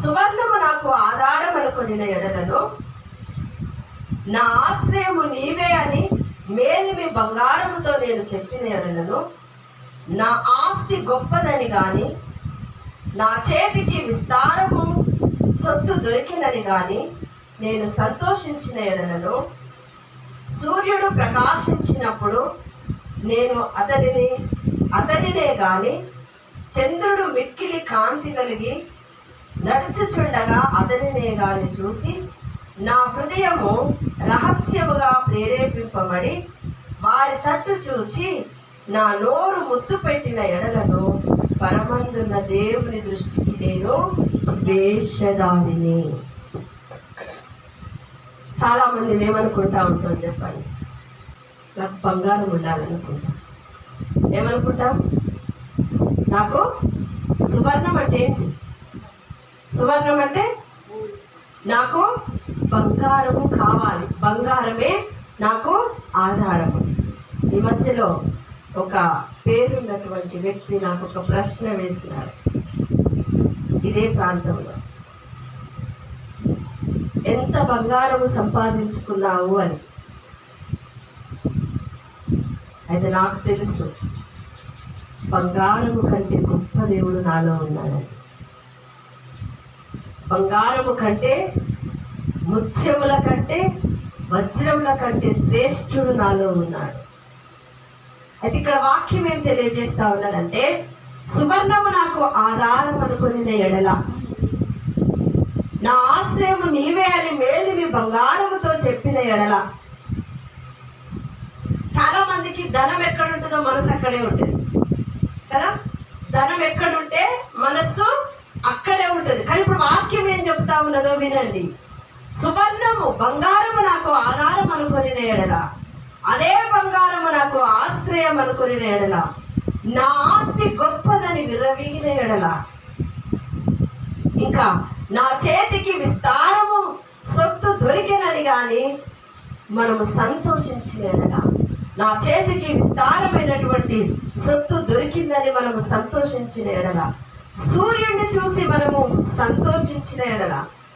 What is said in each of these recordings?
సువర్ణము నాకు ఆధారం అనుకుని ఎడలను నా ఆశ్రయము నీవే అని మేలిమి బంగారముతో నేను చెప్పిన ఎడలను నా ఆస్తి గొప్పదని గాని నా చేతికి విస్తారము సొత్తు దొరికినని గాని నేను సంతోషించిన ఎడలను సూర్యుడు ప్రకాశించినప్పుడు నేను అతనిని అతనినే గాని చంద్రుడు మిక్కిలి కాంతి కలిగి నడుచుచుండగా అతనినే గాని చూసి నా హృదయము రహస్యముగా ప్రేరేపింపబడి వారి తట్టు చూచి నా నోరు ముద్దు పెట్టిన ఎడలను పరమందున్న దేవుని దృష్టికి నేను వేషధారిని. చాలా మంది ఏమనుకుంటా ఉంటాం చెప్పండి. నాకు బంగారం ఉండాలనుకుంటాం. ఏమనుకుంటాం? నాకు సువర్ణం అంటే ఏంటి? సువర్ణం అంటే? నాకు బంగారము కావాలి. బంగారమే నాకు ఆధారము. ఈ మధ్యలో ఒక పేరున్నటువంటి వ్యక్తి నాకు ఒక ప్రశ్న వేసినారు. ఇదే ప్రాంతంలో. ఎంత బంగారము సంపాదించుకున్నావు అని. అయితే నాకు తెలుసు బంగారము కంటే గొప్ప దేవుడు నాలో ఉన్నాడని. బంగారము కంటే ముత్యముల కంటే వజ్రముల కంటే శ్రేష్ఠుడు నాలో ఉన్నాడు. అయితే ఇక్కడ వాక్యం ఏం తెలియజేస్తా ఉన్నదంటే సువర్ణము నాకు ఆధారం అనుకుని ఎడల. నా ఆశ్రయము నీవే అని మేలిమి బంగారముతో చెప్పిన ఎడల. చాలా మందికి ధనం ఎక్కడుంటుందో మనసు అక్కడే ఉంటుంది. కదా? ధనం ఎక్కడుంటే మనస్సు ఉంటుంది. కానీ ఇప్పుడు వాక్యం ఏం చెప్తా ఉన్నదో వినండి. సువర్ణము బంగారము నాకు ఆధారం అనుకుని ఎడల. అదే బంగారము నాకు ఆశ్రయం అనుకుని ఎడల. నా ఆస్తి గొప్పదని విర్రవీగిన ఎడల. ఇంకా నా చేతికి విస్తారము సొత్తు దొరికినది కానీ మనము సంతోషించిన ఎడల. నా చేతికి విస్తారమైనటువంటి సొత్తు దొరికిందని మనము సంతోషించిన ఎడల. సూర్యుడిని చూసి మనము సంతోషించిన ఎడల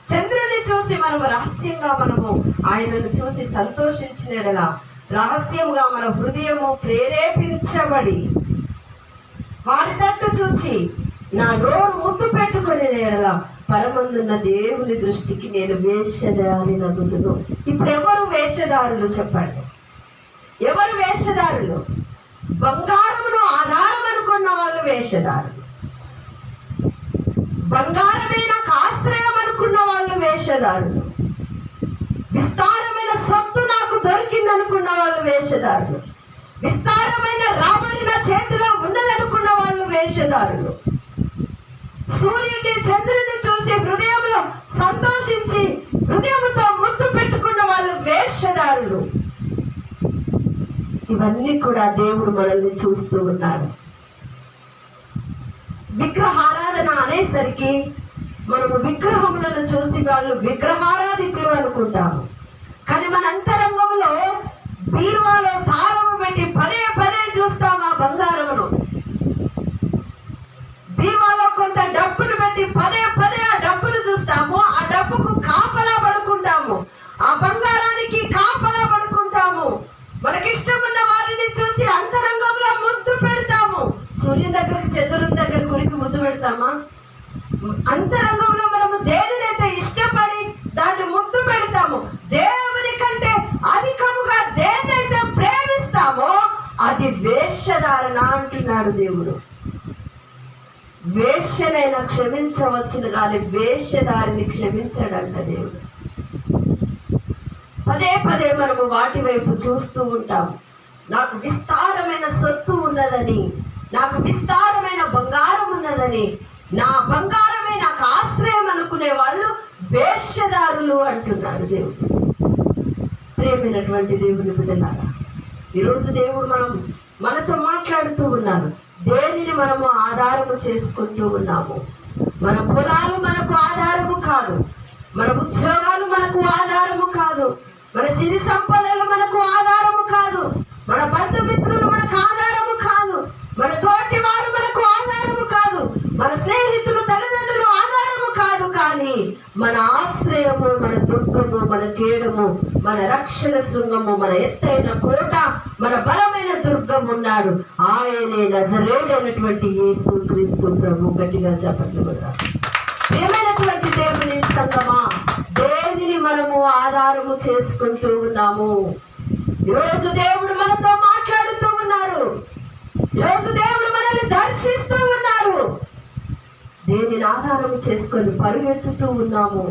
చంద్రుని చూసి మనము రహస్యంగా మనము ఆయనను చూసి సంతోషించిన ఎడల రహస్యంగా మన హృదయము ప్రేరేపించబడి వారి తట్టు చూచి నా నోరు ముద్దు పెట్టుకునే ఎడల పరమందున్న దేవుని దృష్టికి నేను వేషధారి నగుదును ఇప్పుడు ఎవరు వేషధారులు చెప్పండి? ఎవరు వేషధారులు? బంగారమును ఆధారం అనుకున్న వాళ్ళు వేషధారులు. బంగారమే నాకు ఆశ్రయం అనుకున్న వాళ్ళు వేషధారులు. విస్తారమైన సొత్తు నాకు దొరికింది అనుకున్న వాళ్ళు వేషధారులు. విస్తారమైన రాబడి నా చేతిలో ఉన్నదనుకున్న వాళ్ళు వేషధారులు. సూర్యుడిని చంద్రుని చూసి హృదయంలో సంతోషించి హృదయంతో ముద్దు పెట్టుకున్న వాళ్ళు వేషధారులు. ఇవన్నీ కూడా దేవుడు మనల్ని చూస్తూ ఉన్నాడు. విగ్రహార అనేసరికి మనము విగ్రహములను చూసి వాళ్ళు విగ్రహారాధికులు అనుకుంటాము కానీ మన అంతరంగంలో బీరువాలో తాళము పెట్టి పదే పదే చూస్తాం ఆ బంగారమును. బీమాలో కొంత డబ్బును పెట్టి పదే పదే ఆ డబ్బును చూస్తాము. ఆ డబ్బుకు కాపలా పడుకుంటాము. ఆ బంగారానికి కాపలా పడుకుంటాము. మనకిష్టమున్న వారిని చూసి అంతరంగంలో ముద్దు పెడతాము. సూర్యుని దగ్గరికి చంద్రుని దగ్గర కురికి ముద్దు పెడతామా? అంతరంగంలో మనము దేనినైతే ఇష్టపడి దాన్ని ముద్దు పెడతాము దేవుని కంటే అధికముగా దేన్నైతే ప్రేమిస్తామో అది వేషధారణ అంటున్నాడు దేవుడు. వేష్యనైనా క్షమించవచ్చును కానీ వేష్యదారిని క్షమించడంట దేవుడు. పదే పదే మనము వాటి వైపు చూస్తూ ఉంటాం. నాకు విస్తారమైన సొత్తు ఉన్నదని నాకు విస్తారమైన బంగారం ఉన్నదని నా బంగారం నాకు ఆశ్రయం అనుకునే వాళ్ళు వేషధారులు అంటున్నాడు దేవుడు. ప్రేమైనటువంటి దేవుని బిడ్డలారా ఈరోజు దేవుడు మనం మనతో మాట్లాడుతూ ఉన్నారు దేనిని మనము ఆధారము చేసుకుంటూ ఉన్నాము? మన పొలాలు మనకు ఆధారము కాదు. మన ఉద్యోగాలు మనకు ఆధారము కాదు. మన సిరి సంపదలు మనకు ఆధారం కాదు మన బంధుమిత్రులు మనకు ఆధారము కాదు మన తోటి వారు మనకు ఆధారము కాదు మన స్నేహితులు తల్లిదండ్రులు ఆధారము కాదు కానీ మన ఆశ్రయము మన దుర్గము మన కేడము మన రక్షణ శృంగము మన ఎత్తైన కోట మన బలమైన దుర్గం ఉన్నాడు. ఆయనే నజరేడైనటువంటి యేసు క్రీస్తు ప్రభు. గట్టిగా చెప్పండి ఏమైనటువంటి ప్రియమైనటువంటి దేవుని సంగమా దేనిని మనము ఆధారము చేసుకుంటూ ఉన్నాము? ఈరోజు దేవుడు మనతో మాట్లాడుతూ ఉన్నారు. ఈరోజు దేవుడు మనల్ని దర్శిస్తూ ఉన్నారు. దేనిని ఆధారం చేసుకొని పరుగెత్తుతూ ఉన్నాము?